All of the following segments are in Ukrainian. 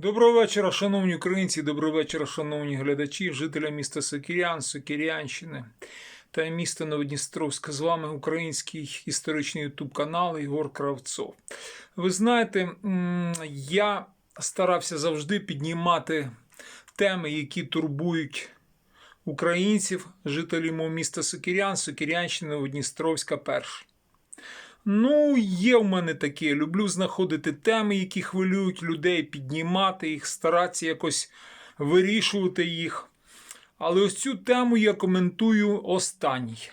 Доброго вечора, шановні українці, доброго вечора, шановні глядачі, жителя міста Сокірян, Сокірянщини та міста Новодністровська. З вами український історичний ютуб канал Ігор Кравцов. Ви знаєте, я старався завжди піднімати теми, які турбують українців, жителів міста Сокірян, Сокірянщини, Новодністровська перша. Ну, є в мене таке. Люблю знаходити теми, які хвилюють людей, піднімати їх, старатися якось вирішувати їх. Але ось цю тему я коментую останній.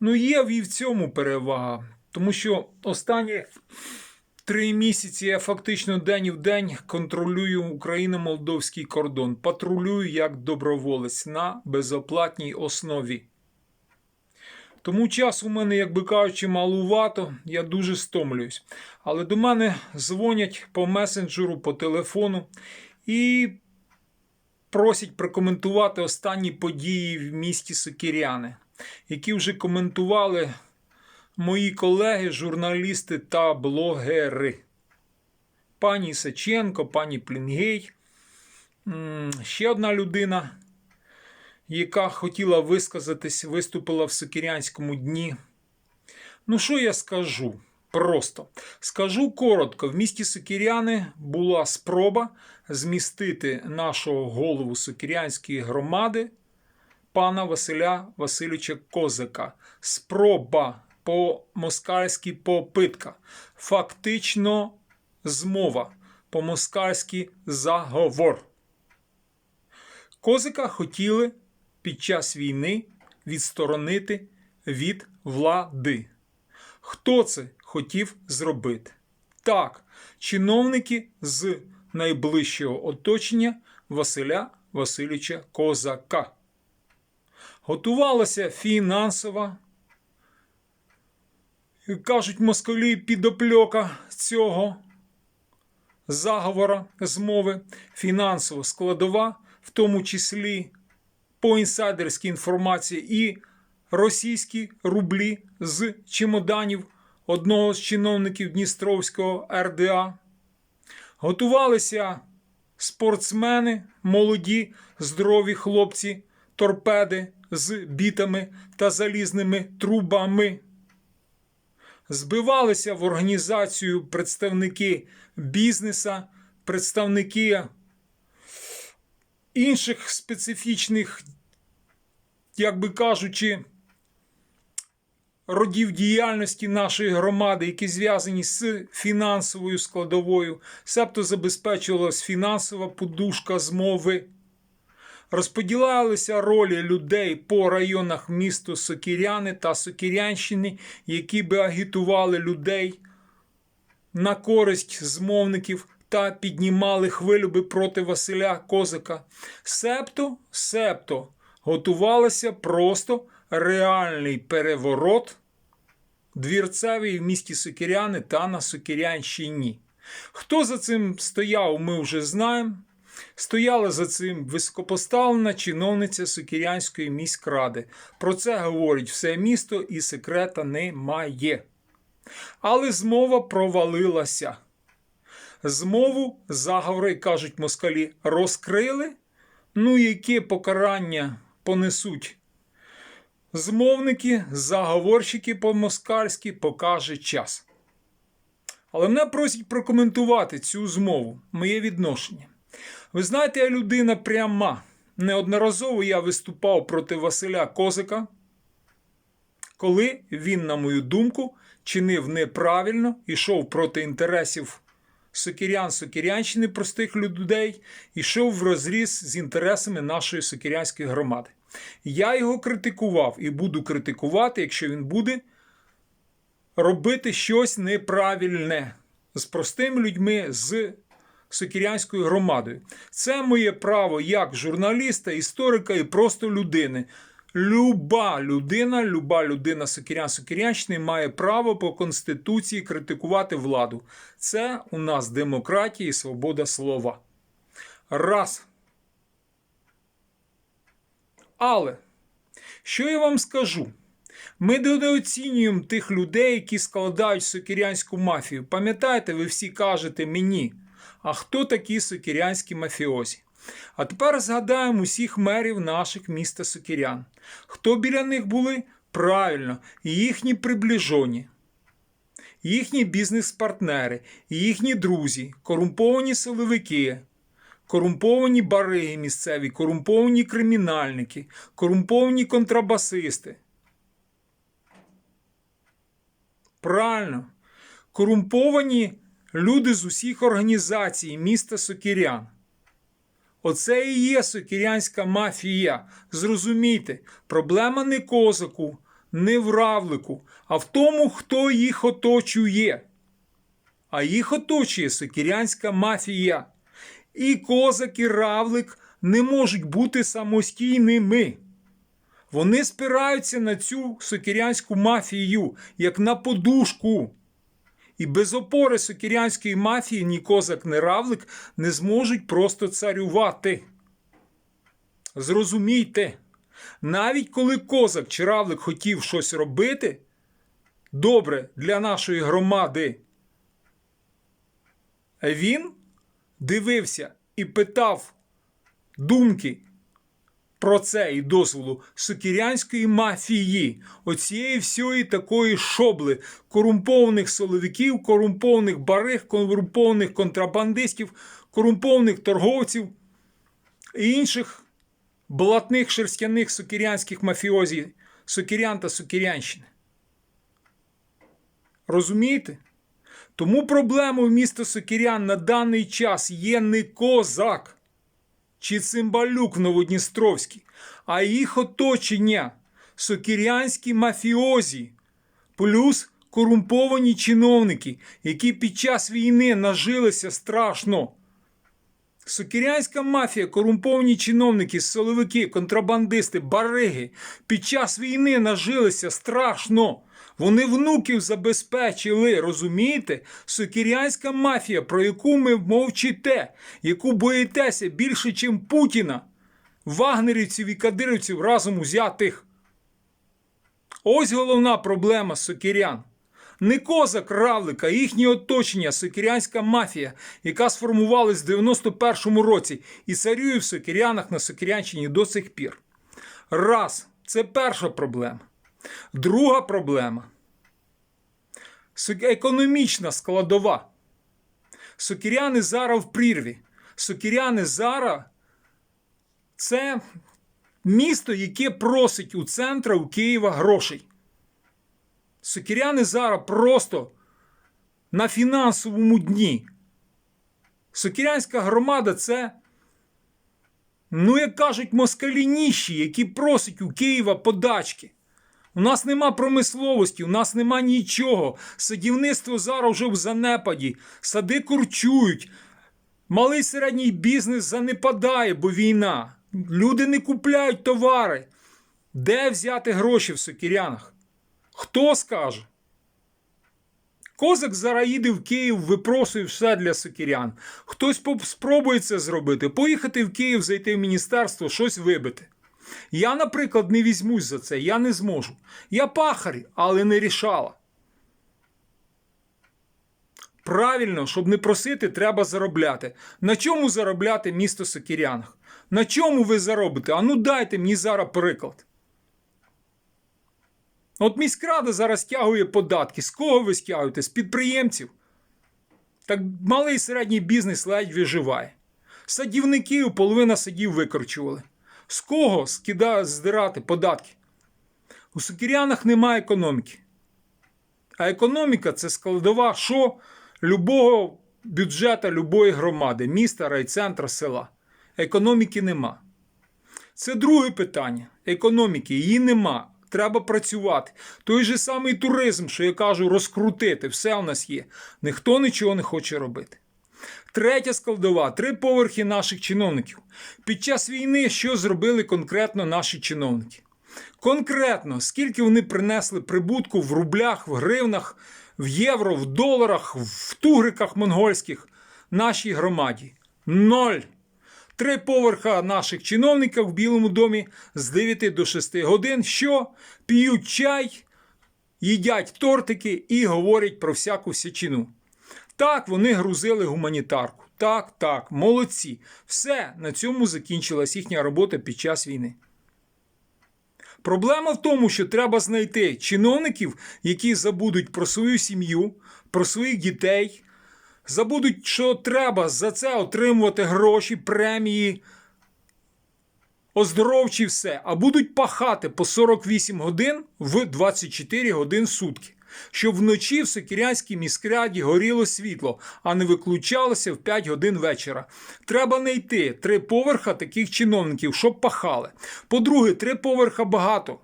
Ну, є і в цьому перевага, тому що останні три місяці я фактично день в день контролюю Україно-молдовський кордон, патрулюю як доброволець на безоплатній основі. Тому час у мене, як би кажучи, малувато, я дуже стомлююсь. Але до мене дзвонять по месенджеру, по телефону і просять прокоментувати останні події в місті Сокіряни, які вже коментували мої колеги, журналісти та блогери. Пані Саченко, пані Плінгей, ще одна людина яка хотіла висказатись, виступила в Сокирянському дні. Ну, що я скажу? Просто скажу коротко: в місті Сокиряни була спроба змістити нашого голову Сокирянської громади, пана Василя Васильовича Козака. Спроба по-москальськи попитка. Фактично змова. По-москальськи заговор. Козика хотіли під час війни відсторонити від влади. Хто це хотів зробити? Так, чиновники з найближчого оточення Василя Васильовича Козака. Готувалася фінансова, кажуть москалі, підопльока цього заговора змови, фінансова складова, в тому числі по інсайдерській інформації і російські рублі з чемоданів одного з чиновників Дністровського РДА. Готувалися спортсмени, молоді, здорові хлопці, торпеди з бітами та залізними трубами. Збивалися в організацію представники бізнеса, представники інших специфічних, як би кажучи, родів діяльності нашої громади, які зв'язані з фінансовою складовою, себто забезпечувалась фінансова подушка змови. Розподілялися ролі людей по районах місту Сокіряни та Сокірянщини, які би агітували людей на користь змовників та піднімали хвилюби проти Василя Козака. Себто, себто готувалося просто реальний переворот двірцевий в місті Сокіряни та на Сокірянщині. Хто за цим стояв, ми вже знаємо. Стояла за цим високопоставлена чиновниця Сокірянської міськради. Про це говорить все місто і секрета немає. Але змова провалилася. Змову заговори, кажуть москалі, розкрили. Ну, яке покарання понесуть змовники, заговорщики по-москальськи покаже час. Але мене просять прокоментувати цю змову, моє відношення. Ви знаєте, я людина пряма. Неодноразово я виступав проти Василя Козика, коли він, на мою думку, чинив неправильно, йшов проти інтересів сокірян, сокірянщини простих людей, йшов в розріз з інтересами нашої сокірянської громади. Я його критикував і буду критикувати, якщо він буде робити щось неправильне з простими людьми, з сокірянською громадою. Це моє право як журналіста, історика і просто людини. Люба людина, люба людина Сокірян Сокірянщини має право по Конституції критикувати владу. Це у нас демократія і свобода слова. Раз. Але, що я вам скажу? Ми недооцінюємо тих людей, які складають сокірянську мафію. Пам'ятаєте, ви всі кажете мені, А хто такі сокірянські мафіозі? А тепер згадаємо усіх мерів наших міста Сокірян. Хто біля них були? Правильно, їхні приближені, їхні бізнес-партнери, їхні друзі, корумповані силовики, корумповані бариги місцеві, корумповані кримінальники, корумповані контрабасисти. Правильно, корумповані люди з усіх організацій міста Сокірян. Оце і є сокірянська мафія. Зрозумійте, проблема не козаку, не в равлику, а в тому, хто їх оточує. А їх оточує сокірянська мафія. І козак, і равлик не можуть бути самостійними. Вони спираються на цю сокірянську мафію, як на подушку. І без опори сокірянської мафії ні козак, ні равлик не зможуть просто царювати. Зрозумійте, навіть коли козак чи равлик хотів щось робити добре для нашої громади, він дивився і питав думки про це і дозволу сокірянської мафії, оцієї всієї такої шобли, корумпованих соловиків, корумпованих бариг, корумпованих контрабандистів, корумпованих торговців і інших блатних шерстяних сокірянських мафіозі, сокірян та сокірянщини. Розумієте? Тому проблемою міста Сокірян на даний час є не козак чи цимбалюк в Новодністровській, а їх оточення сокірянські мафіозі, плюс корумповані чиновники, які під час війни нажилися страшно. Сокірянська мафія, корумповані чиновники, силовики, контрабандисти, бариги під час війни нажилися страшно. Вони внуків забезпечили, розумієте? Сокірянська мафія, про яку ми мовчите, яку боїтеся більше, ніж Путіна, вагнерівців і кадирівців разом узятих. Ось головна проблема сокірян. Не козак Равлика, а їхнє оточення, сокірянська мафія, яка сформувалась в 91-му році і царює в Сокірянах на Сокірянщині до сих пір. Раз, це перша проблема. Друга проблема економічна складова. Сокіряни зараз в прірві. Сокіряни зараз це місто, яке просить у центра у Києва грошей. Сокіряни зараз просто на фінансовому дні. Сокірянська громада це, ну, як кажуть, москалі ніщі, які просять у Києва подачки. У нас нема промисловості, у нас нема нічого. Садівництво зараз вже в занепаді, сади курчують. Малий середній бізнес занепадає, бо війна. Люди не купляють товари. Де взяти гроші в сокірянах? Хто скаже? Козак зараз їде в Київ, випросує все для сокірян. Хтось спробує це зробити, поїхати в Київ, зайти в міністерство, щось вибити. Я, наприклад, не візьмусь за це, я не зможу. Я пахар, але не рішала. Правильно, щоб не просити, треба заробляти. На чому заробляти місто Сокірянах? На чому ви заробите? А ну дайте мені зараз приклад. От міськрада зараз стягує податки. З кого ви стягуєте? З підприємців. Так малий і середній бізнес ледь виживає. Садівників половина садів викорчували. З кого скида, здирати податки? У Сокірянах немає економіки. А економіка це складова що любого бюджету любої громади, міста, райцентра, села. Економіки нема. Це друге питання. Економіки її нема. Треба працювати. Той же самий туризм, що я кажу, розкрутити, все у нас є. Ніхто нічого не хоче робити. Третя складова три поверхи наших чиновників. Під час війни що зробили конкретно наші чиновники? Конкретно, скільки вони принесли прибутку в рублях, в гривнах, в євро, в доларах, в тугриках монгольських нашій громаді? Ноль. Три поверха наших чиновників в Білому домі з 9 до 6 годин, що п'ють чай, їдять тортики і говорять про всяку всячину. Так, вони грузили гуманітарку. так, так, молодці. Все, на цьому закінчилась їхня робота під час війни. Проблема в тому, що треба знайти чиновників, які забудуть про свою сім'ю, про своїх дітей, забудуть, що треба за це отримувати гроші, премії, оздоровчі все, а будуть пахати по 48 годин в 24 годин сутки. Щоб вночі в Сокірянській міськраді горіло світло, а не виключалося в 5 годин вечора. Треба знайти три поверха таких чиновників, щоб пахали. По-друге, три поверха багато.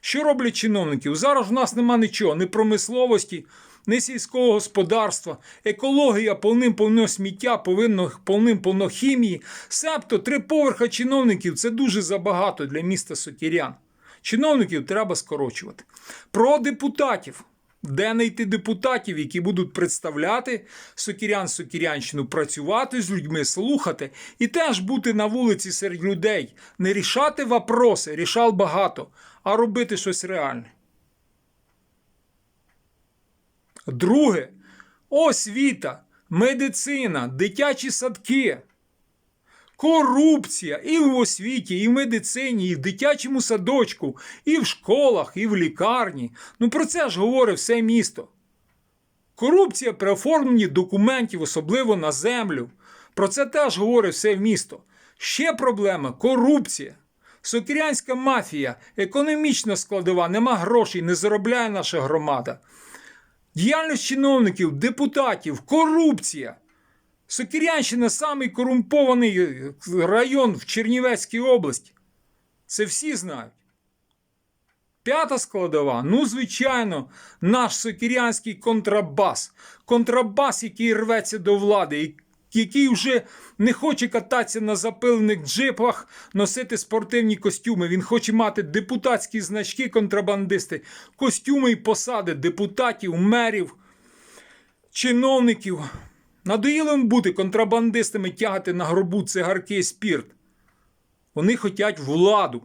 Що роблять чиновників? Зараз в нас нема нічого, ні промисловості, ні сільського господарства. Екологія повним-повно сміття, повинно повним-повно хімії. Себто три поверха чиновників це дуже забагато для міста Сокірян. Чиновників треба скорочувати. Про депутатів. Де знайти депутатів, які будуть представляти Сокірян Сокірянщину, працювати з людьми, слухати і теж бути на вулиці серед людей, не рішати вопроси, рішав багато, а робити щось реальне. Друге освіта, медицина, дитячі садки. Корупція і в освіті, і в медицині, і в дитячому садочку, і в школах, і в лікарні. Ну про це ж говорить все місто. Корупція при оформленні документів, особливо на землю. Про це теж говорить все місто. Ще проблема корупція. Сокирянська мафія, економічна складова, нема грошей, не заробляє наша громада. Діяльність чиновників, депутатів, корупція. Сокирянщина самий корумпований район в Чернівецькій області. Це всі знають. П'ята складова, ну, звичайно, наш сокирянський контрабас. Контрабас, який рветься до влади, який вже не хоче кататися на запилених джипах, носити спортивні костюми. Він хоче мати депутатські значки контрабандисти, костюми і посади депутатів, мерів, чиновників. Надоїло їм бути контрабандистами тягати на гробу цигарки і спірт. Вони хочуть владу.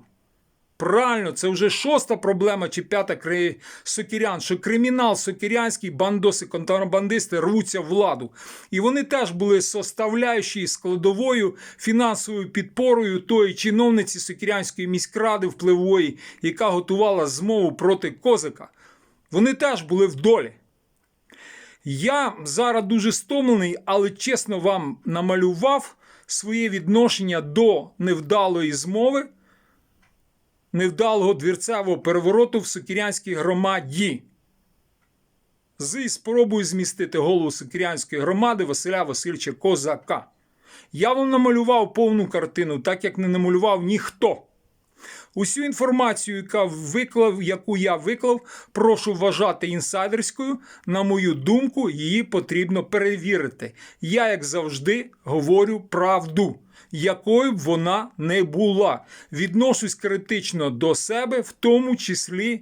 Правильно, це вже шоста проблема чи п'ята кри... сокірян, що кримінал сокірянський, бандоси, контрабандисти рвуться в владу. І вони теж були составляючою складовою фінансовою підпорою тої чиновниці сокірянської міськради впливової, яка готувала змову проти козика. Вони теж були в долі. Я зараз дуже стомлений, але чесно вам намалював своє відношення до невдалої змови, невдалого двірцевого перевороту в Сокірянській громаді. З спробою змістити голову Сокірянської громади Василя Васильовича Козака. Я вам намалював повну картину, так як не намалював ніхто. Усю інформацію, яка виклав, яку я виклав, прошу вважати інсайдерською. На мою думку, її потрібно перевірити. Я, як завжди, говорю правду, якою б вона не була. Відношусь критично до себе, в тому числі.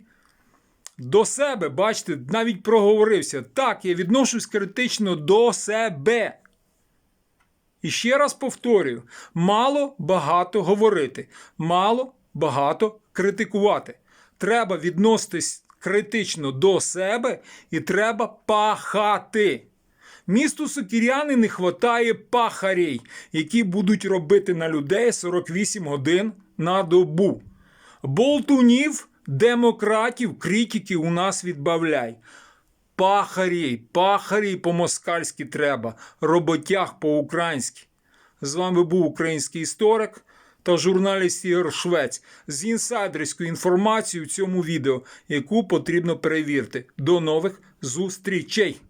До себе, бачите, навіть проговорився. Так, я відношусь критично до себе. І ще раз повторюю: мало багато говорити, мало багато критикувати. Треба відноситись критично до себе і треба пахати. Місту Сокіряни не вистачає пахарей, які будуть робити на людей 48 годин на добу. Болтунів, демократів, критиків у нас відбавляй. Пахарі, пахарі по-москальськи треба, роботяг по-українськи. З вами був український історик та журналіст Ігор Швець з інсайдерською інформацією в цьому відео, яку потрібно перевірити. До нових зустрічей!